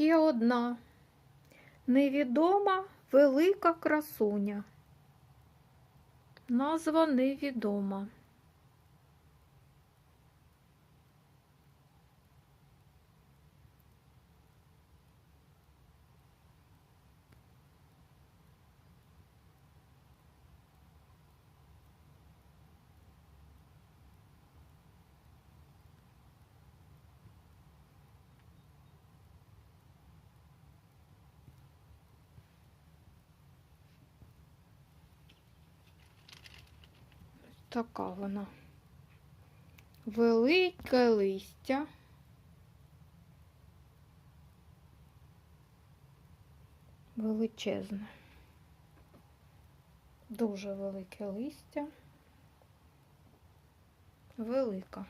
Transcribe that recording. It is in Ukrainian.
ще одна невідома велика красуня. Назва невідома. Така вона. Велике листя. Величезне. Дуже велике листя. Велика.